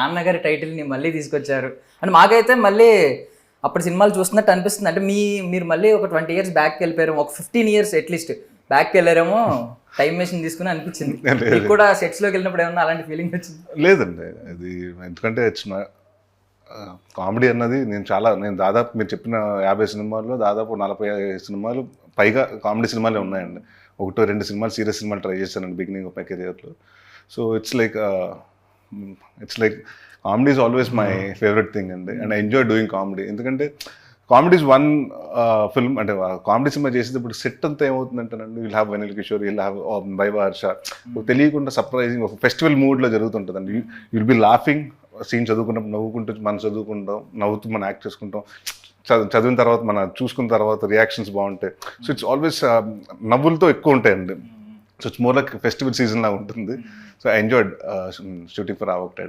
నాన్నగారి టైటిల్ని మళ్ళీ తీసుకొచ్చారు. అంటే మాకైతే మళ్ళీ అప్పుడు సినిమాలు చూస్తున్నట్టు అనిపిస్తుంది. అంటే మీ మీరు మళ్ళీ ఒక ట్వంటీ ఇయర్స్ బ్యాక్కి వెళ్ళిపోయారు. ఒక ఫిఫ్టీన్ ఇయర్స్ అట్లీస్ట్ బ్యాక్కి వెళ్ళారేమో టైం మెషిన్ తీసుకుని అనిపించింది. మీకు కూడా సెట్స్లోకి వెళ్ళినప్పుడు ఏమన్నా అలాంటి ఫీలింగ్ వచ్చింది? లేదండి. అది ఎందుకంటే కామెడీ అన్నది నేను చాలా నేను దాదాపు మీరు చెప్పిన యాభై సినిమాల్లో దాదాపు నలభై సినిమాలు పైగా కామెడీ సినిమాలే ఉన్నాయండి. ఒకటో రెండు సినిమాలు సీరియస్ సినిమాలు ట్రై చేశానండి బిగినింగ్ ఆఫ్ మై కెరియర్లో so it's like it's like comedy is always my favourite thing అండి and I enjoy doing comedy ఎందుకంటే కామెడీ ఇస్ వన్ ఫిల్మ్ అంటే కామెడీ సినిమా చేసేటప్పుడు సెట్ అంతా ఏమవుతుందంటేనండి will have Vennela Kishore will have by Harsha తెలియకుండా surprising ఒక festival మూడ్లో జరుగుతుంటుందండి. Will be laughing scene చదువుకున్నప్పుడు నవ్వుకుంటూ మనం చదువుకుంటాం నవ్వుతూ మనం యాక్ట్ చేసుకుంటాం. చదువు చదివిన తర్వాత మన చూసుకున్న తర్వాత రియాక్షన్స్ బాగుంటాయి. సో ఇట్స్ ఆల్వేస్ నవ్వులతో ఎక్కువ ఉంటాయండి. So it's more like festival season లా ఉంటుంది. So I enjoyed shooting for ఆ ఒకటి